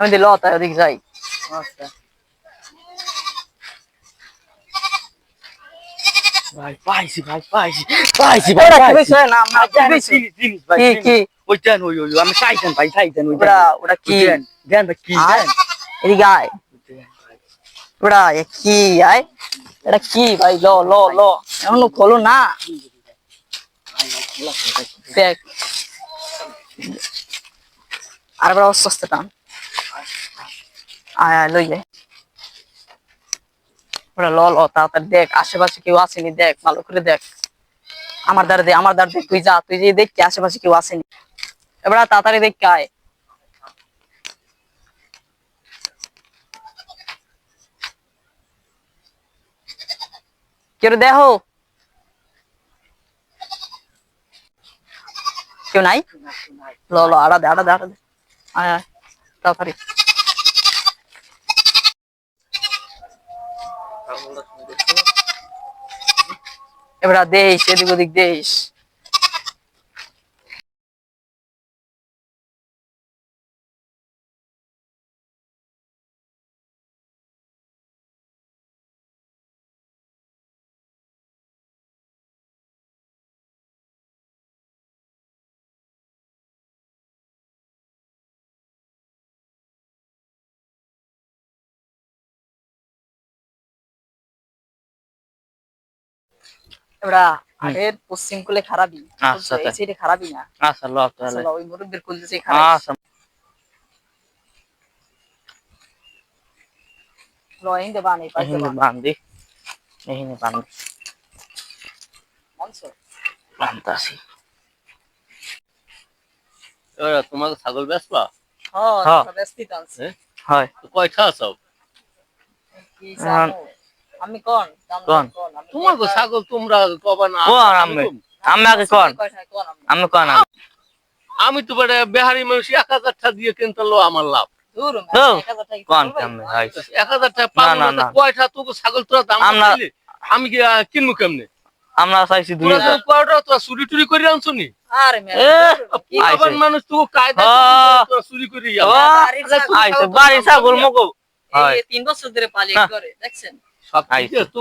আমি দিল তাই ওদিক যাই। আচ্ছা। ভাই পাইছি ভাই পাইছি পাইছি ভাই পাইছি। বিষয় না আমরা আচ্ছা, ভাই, কি কি? ওইটান, ওই, ওই, আমি চাইতেন ভাই, ওরা কি? ওইটান, দেন ভাই, কি দেন? এদিকে আয়। ওরা এ কি আয়? এটা কি ভাই ল ল ল। খোলো না। দেখ। আর এবার আস্তে আস্তে টান আয় লই ওরা ল ল তাড়াতাড়ি দেখ, আশেপাশে কেউ আসেনি, দেখ, ভালো করে দেখ। আমার দ্বারা দে, আমার দ্বারা দে, তুই যা, তুই যে দেখ আশেপাশে কেউ আসেনি। এবার তাড়াতাড়ি দেখ আয়। কেউ দেখো কেউ নাই? ল ল আড়া দে আড়া দে আড়া দে। আয়, তাড়াতাড়ি। এবার দেশ এদিক ওদিক দেশ এবার আগের পশ্চিম কুলে খারাপই। আচ্ছা, এই সাইডে খারাপই না। আচ্ছা, ল, তাহলে। আসলে ওই মুরব্বীর কুল দিছে খারাপ। আচ্ছা, দে। বানি। এবার তোমাকে ছাগল বেচবা? হ্যাঁ হ্যাঁ। ব্যস্ত টানছে হয়। কয়টা সব? কি জানো আমি কোন? কোন? আমি ছাগল তোমরা কবা না। কোন আমি? আমি? আগে কোন? আমি? আমি কন। আমি তো বেটা বেহারি মানুষ এক হাজার টাকা দিয়ে কিনতে লো আমার লাভ। তো ছাগল আমি কি কিনবো কেমনে? আমরা চাইছি দুই হাজার। তো তোরা চুরি টুরি করে আনছো নি? আরে মেয়ে এ, কি আইছে। আবার মানুষ তো কায়দা ও। তোরা চুরি করে ও, খাও তো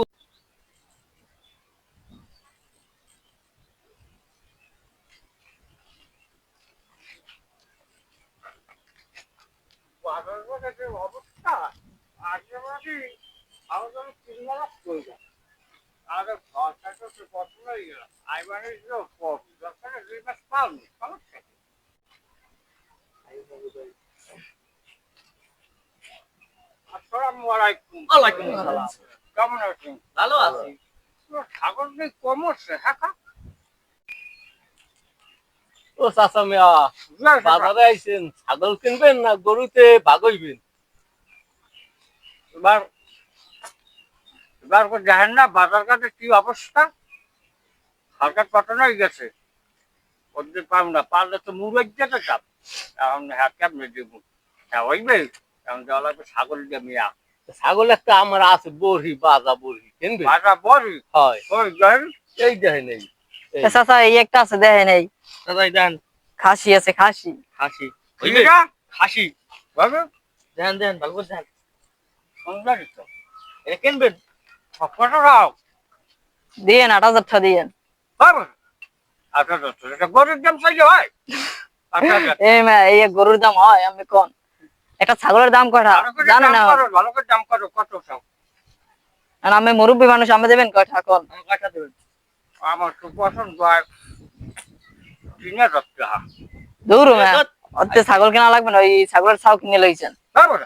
বাড়ি না, ছাগল মগো হয় এই তিন বছর ধরে পালিয়ে হ্যাঁ। করে দেখছেন সব ঠিক আইছে। আছে তো ওয়ালাইকুম আসসালাম কেমন আছেন ভালো আছি। কম হচ্ছে হ্যাঁ ও চাচা মিয়া বাজারে আইছেন ছাগল কিনবেন না গরুতে ভাগ হইবেন? এবার এবার দেখেন না বাজার ঘাটে কি অবস্থা? সরকার হয়ে গেছে। ওদের পাম না পারলে তো মুরগ যেতে চাপ এখন হ্যাঁ কেমনে দিব? হ্যাঁ হইবে এখন দেওয়া লাগবে ছাগল দিয়ে মিয়া। ছাগল একটা আমার আছে বড়ি বাজা বড়ি কিনবে বাজা বড়ি হয়। ওই দেখেন? এই দেখে নেই চাচা এই একটা আছে দেখে নেই দাদাই দেন খাসি আছে খাসি। খাসি। খাসি। ভাবে দেন দেন ভালো করে দেন সুন্দর তো। এটা কিনবেন? কত খাও দিয়েন আট হাজার টাকা দিয়েন। হবে এটা গরুর দাম চাইলে হয়। এই গরুর দাম হয় আমি কোন? একটা ছাগলের দাম করে জানো না? ভালো করে দাম করো কত চাও আর আমি মুরব্বী মানুষ আমি দেবেন কোন আমার কাটা দেবেন? আমার তো পছন্দ হয় তিন হাজার টাকা। দূর অতে ছাগল কেনা লাগবে না ওই ছাগলের ছাও কিনে লইছেন।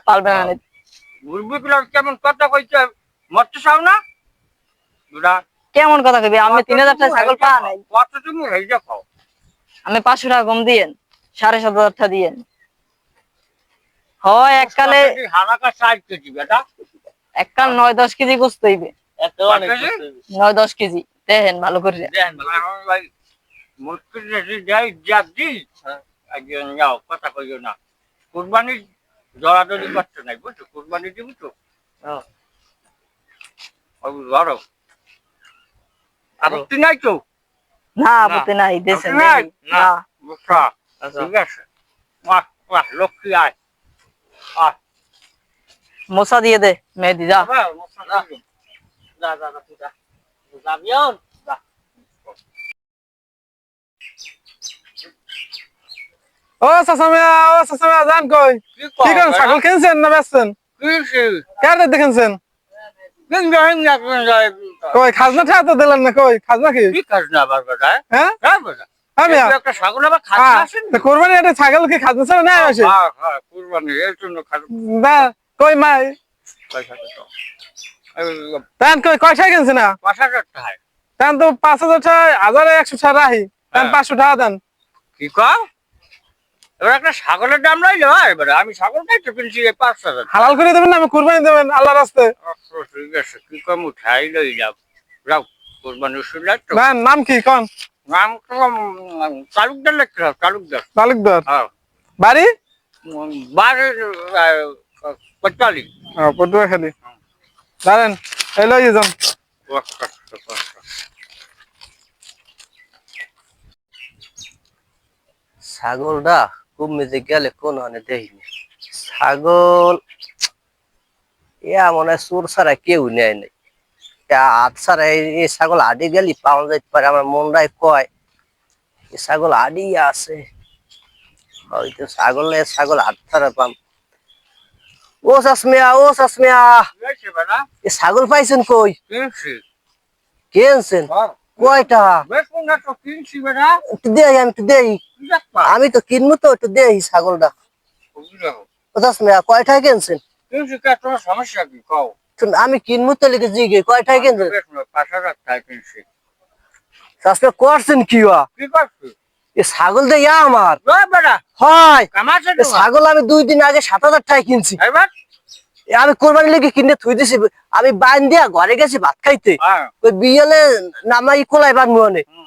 পালবেন না? মুরগিগুলো কেমন কথা কইছে? মরতে চাও না? দুটা। কেমন কথা কবি আমি তিন হাজার টাকা ছাগল পাওয়া নাই কত তুমি হেই দেখো আমি পাঁচশো টাকা কম দিয়েন সাড়ে সাত হাজার টাকা দিয়েন। হয় এককালে হারাকা ষাট কেজি বেটা। এককাল নয় দশ কেজি। নয় দশ কেজি। দেখেন ভালো করে। হ্যাঁ। যাও কথা কইও না। কুরবানি জড়াজড়ি করতে নাই বুঝছ? কুরবানি দিবি তো। হ্যাঁ। ধরো। আপত্তি নাই তো? না আপত্তি নাই না আচ্ছা। ঠিক আছে। লক্ষ্মী আয়। আহ মোসা দিয়ে দে মেহেদি যা। বাবা, মশলা দিলাম। যা যা যা তুই যা। তুই যাবি এখন যা। ও চাচামিয়া ও চাচামিয়া জান কই? কি করেন ছাগল কিনছেন না বেচছেন। কার কিনবে। কই খাজনা ঠা তো দিলেন না কই? খাজনা কি? কি কাজ না আবার বেটা, হ্যাঁ একটু না? আসে? হ্যাঁ, এর জন্য কই মাই? পয়সা দিত। এই তান কই কয় টাকা কিনছে না? পাঁচ হাজার টাকায়। তান তো পাঁচ হাজার টাকা হাজারে একশো টাকা রাহি। তান। পাঁচশো টাকা দেন। কি কও? এবার একটা ছাগলের দাম রইল এবারে আমি ছাগলটাই তো কিনছি পাঁচ হাজার হালাল করে দেবেন না আমি কোরবানি দেবেন আল্লাহ রাস্তে আচ্ছা, ঠিক আছে কি কম উঠাই লই যাও যাও কোরবানি নাম কি কন? নাম তো উম, তালুকদার লিখতে হবে তালুকদার? হ্যাঁ। বাড়ি? দাঁড়েন যান। ছাগলটা খুব গেলে কোন দেখিনি ছাগল ইয়া মনে হয় চোর ছাড়া কেউ নেয় নাই। হাত ছাড়া এই- ছাগল আডি গেলি পাওয়া যাইতে পারে আমার মনটাই কয়। এই ছাগল আডি আছে। হয়তো ছাগল নেই ছাগল হাত পাম। ও চাষমিয়া ও বেটা এ ছাগল পাইছেন কই? কিনছি কেনছেন কয়টা? কোনটা তো দেই আমি আমি তো কিনবো তো একটু দেই ছাগলটা। ও চাষমিয়া কয়টায় কেনছেন? সমস্যা কি? কও। আমি কিনবো তো লিখে জিগে? কয়টায় চাষমিয়া করছেন কি? কি ছাগল দিয়ে আমার। হয়। ছাগল আমি দুই দিন আগে সাত হাজার টাকা কিনছি। আমি কোরবানি লেগে কিনে থুই দিছি। আমি বাইন দিয়া ঘরে গেছি ভাত খাইতে। হ্যাঁ। ওই বিয়েলে নামাই কোলাই অনেক হুম।